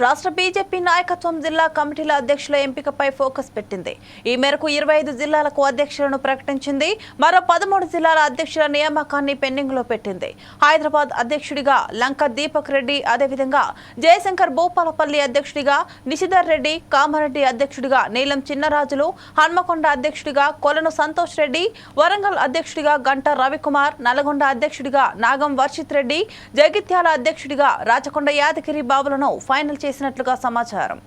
రాష్ట్ర బీజేపీ నాయకత్వం జిల్లా కమిటీల అధ్యక్షుల ఎంపికపై ఫోకస్ పెట్టింది. ఈ మేరకు ఇరవై ఐదు జిల్లాలకు అధ్యక్షులను ప్రకటించింది. మరో పదమూడు జిల్లాల అధ్యక్షుల నియామకాన్ని పెండింగ్లో పెట్టింది. హైదరాబాద్ అధ్యక్షుడిగా లంక దీపక్ రెడ్డి అదేవిధంగా జయశంకర్ భూపాలపల్లి అధ్యక్షుడిగా నిశిధర్ రెడ్డి కామారెడ్డి అధ్యక్షుడిగా నీలం చిన్నరాజులు హన్మకొండ అధ్యక్షుడిగా కొలను సంతోష్ రెడ్డి వరంగల్ అధ్యక్షుడిగా గంట రవికుమార్ నల్గొండ అధ్యక్షుడిగా నాగం వర్షిత్ రెడ్డి జగిత్యాల అధ్యక్షుడిగా రాచకొండ యాదగిరి బాబులను ఫైనల్ చేసినట్లుగా సమాచారం.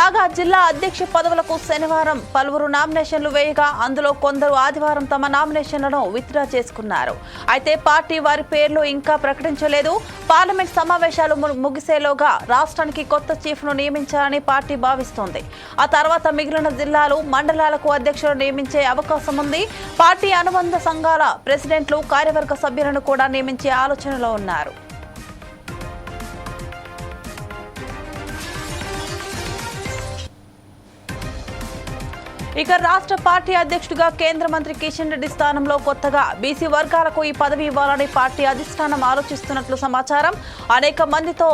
కాగా జిల్లా అధ్యక్ష పదవులకు శనివారం పలువురు నామినేషన్లు వేయగా అందులో కొందరు ఆదివారం తమ నామినేషన్లను విత్డ్రా చేసుకున్నారు. అయితే పార్టీ వారి పేర్లు ఇంకా ప్రకటించలేదు. పార్లమెంట్ సమావేశాలు ముగిసేలోగా రాష్ట్రానికి కొత్త చీఫ్ను నియమించాలని పార్టీ భావిస్తోంది. ఆ తర్వాత మిగిలిన జిల్లాలు మండలాలకు అధ్యక్షులు నియమించే అవకాశం ఉంది. పార్టీ అనుబంధ సంఘాల ప్రెసిడెంట్లు కార్యవర్గ సభ్యులను కూడా నియమించే ఆలోచనలో ఉన్నారు. ఇక రాష్ట్ర పార్టీ అధ్యక్షుడిగా కేంద్ర మంత్రి కిషన్ రెడ్డి స్థానంలో కొత్తగా బీసీ వర్గాలకు ఈ పదవి ఇవ్వాలని పార్టీ అధిష్టానం ఆలోచిస్తున్నట్లు సమాచారం. అనేక మందితో